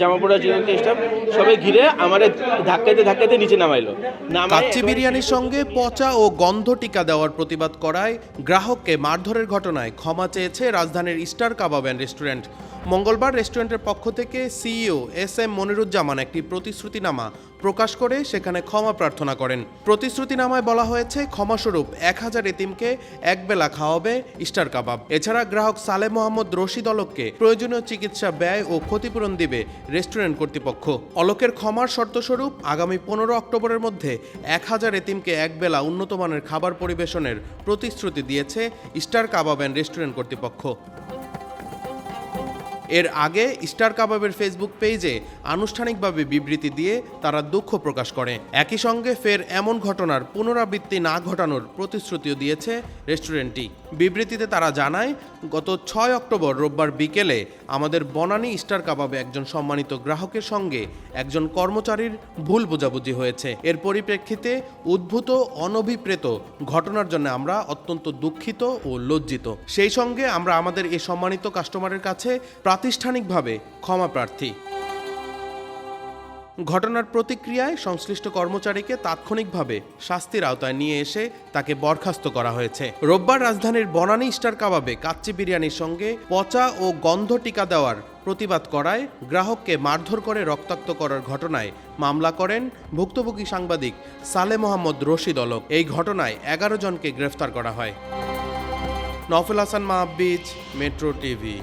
জামা পড়া জীবন্ত স্টাফ সবাই ঘিরে আমার ধাক্কাইতে ধাক্কাইতে নিচে নামাইলো। কাচ্চি বিরিয়ানির সঙ্গে পচা ও গন্ধ টিকা দেওয়ার প্রতিবাদ করায় গ্রাহককে মারধরের ঘটনায় ক্ষমা চেয়েছে রাজধানীর স্টার কাবাব অ্যান্ড রেস্টুরেন্ট। মঙ্গলবার রেস্টুরেন্টের পক্ষ থেকে সিইও এস এম মনিরুজ্জামান একটি প্রতিশ্রুতিনামা প্রকাশ করে সেখানে ক্ষমা প্রার্থনা করেন। প্রতিশ্রুতিনামায় বলা হয়েছে ক্ষমাস্বরূপ এক হাজার এতিমকে একবেলা খাওয়াবে স্টার কাবাব। এছাড়া গ্রাহক সালে মোহাম্মদ রশিদ অলোককে প্রয়োজনীয় চিকিৎসা ব্যয় ও ক্ষতিপূরণ দিবে রেস্টুরেন্ট কর্তৃপক্ষ। অলোকের ক্ষমার শর্তস্বরূপ আগামী পনেরো অক্টোবরের মধ্যে এক হাজার এতিমকে একবেলা উন্নতমানের খাবার পরিবেশনের প্রতিশ্রুতি দিয়েছে স্টার কাবাব অ্যান্ড রেস্টুরেন্ট কর্তৃপক্ষ। এর আগে স্টার কাবাবের ফেসবুক পেজে আনুষ্ঠানিকভাবে বিবৃতি দিয়ে তারা দুঃখ প্রকাশ করে। একই সঙ্গে ফের এমন ঘটনার পুনরাবৃত্তি না ঘটানোর প্রতিশ্রুতিও দিয়েছে রেস্টুরেন্টটি। বিবৃতিতে তারা জানায় গত ছয় অক্টোবর রোববার বিকেলে আমাদের বনানী স্টার কাবাবে একজন সম্মানিত গ্রাহকের সঙ্গে একজন কর্মচারীর ভুল বোঝাবুঝি হয়েছে। এর পরিপ্রেক্ষিতে উদ্ভূত, অনভিপ্রেত ঘটনার জন্য আমরা অত্যন্ত দুঃখিত ও লজ্জিত। সেই সঙ্গে আমরা আমাদের এ সম্মানিত কাস্টমারের কাছে প্রাতিষ্ঠানিকভাবে ক্ষমা প্রার্থী। ঘটনার প্রতিক্রিয়ায় সংশ্লিষ্ট কর্মচারীকে তাৎক্ষণিকভাবে শাস্তির আওতায় নিয়ে এসে তাকে বরখাস্ত করা হয়েছে। রোববার রাজধানীর বনানী স্টার কাবাবে কাচ্চি বিরিয়ানির সঙ্গে পচা ও গন্ধ টিকা দেওয়ার প্রতিবাদ করায় গ্রাহককে মারধর করে রক্তাক্ত করার ঘটনায় মামলা করেন ভুক্তভোগী সাংবাদিক সালে মোহাম্মদ রশিদ অলক। এই ঘটনায় এগারো জনকে গ্রেফতার করা হয়। নফল হাসান মাহবিজ মেট্রো টিভি।